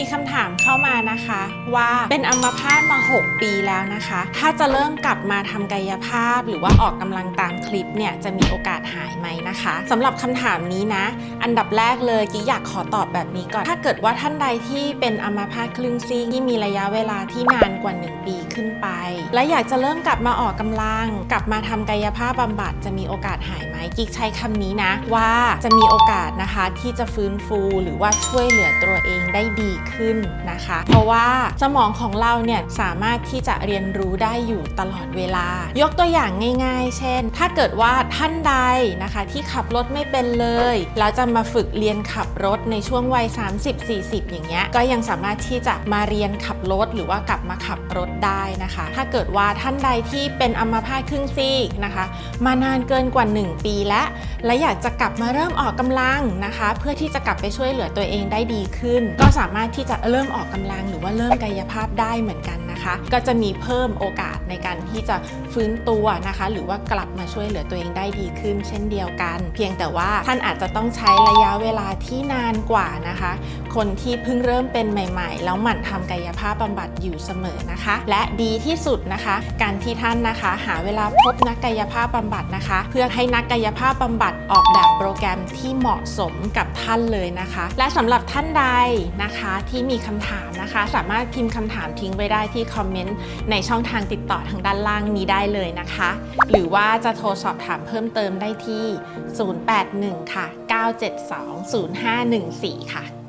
มีคำถามเข้ามานะคะ ว่าเป็นอัมพาตมา 6 ปีแล้วนะคะ ถ้าจะเริ่มกลับมาทำกายภาพ หรือว่าออกกำลังตามคลิปเนี่ยจะมีโอกาสหายไหมนะคะสำหรับคำถามนี้นะ อันดับแรกเลยกิ๊กอยากขอตอบแบบนี้ก่อน ถ้าเกิดว่าท่านใดที่เป็นอัมพาตครึ่งซีกที่มีระยะเวลาที่นานกว่า 1 ปีขึ้นไป และอยากจะเริ่มกลับมาออกกำลัง กลับมาทำกายภาพบำบัดจะมีโอกาสหายไหมกิ๊กใช้คำนี้นะว่าจะมีโอกาสนะคะที่จะฟื้นฟูหรือว่าช่วยเหลือตัวเองได้ดีขึ้นนะคะเพราะว่าสมองของเราเนี่ยสามารถที่จะเรียนรู้ได้อยู่ตลอดเวลา ยกตัวอย่างง่าย ๆ เช่น ถ้าเกิดว่าท่านใดนะคะที่ขับรถไม่เป็นเลยแล้วจะมาฝึกเรียนขับรถในช่วงวัย 30-40 อย่างเงี้ยก็ยังสามารถที่จะมาเรียนขับรถหรือว่ากลับมาขับรถได้นะคะ ถ้าเกิดว่าท่านใดที่เป็นอัมพาตครึ่งซีกนะคะ มานานเกินกว่า 1 ปีแล้ว และอยากจะกลับมาเริ่มออกกำลังนะคะ เพื่อที่จะกลับไปช่วยเหลือตัวเองได้ดีขึ้น ก็สามารถที่จะเริ่มออกกำลังหรือว่าเริ่มกายภาพได้เหมือนกันนะคะ ก็จะมีเพิ่มโอกาสในการที่จะฟื้นตัวนะคะ หรือว่ากลับมาช่วยเหลือตัวเองได้ดีขึ้น เช่นเดียวกัน เพียงแต่ว่าท่านอาจจะต้องใช้ระยะเวลาที่นานกว่านะคะคนที่เพิ่งเริ่มเป็นใหม่ๆ แล้วหมั่นทำกายภาพบำบัดอยู่เสมอนะคะ และดีที่สุดนะคะ การที่ท่านนะคะ หาเวลาพบนักกายภาพบำบัดนะคะ เพื่อให้นักกายภาพบำบัดออกแบบโปรแกรมที่เหมาะสมกับท่านเลยนะคะ และสำหรับท่านใดนะคะที่มีคำถามนะคะ สามารถพิมพ์คำถามทิ้งไว้ได้ที่คอมเมนต์ในช่องทางติดต่อทางด้านล่างนี้ได้เลยนะคะ หรือว่าจะโทรสอบถามเพิ่มเติมได้ที่ 081 ค่ะ 972 0514 ค่ะ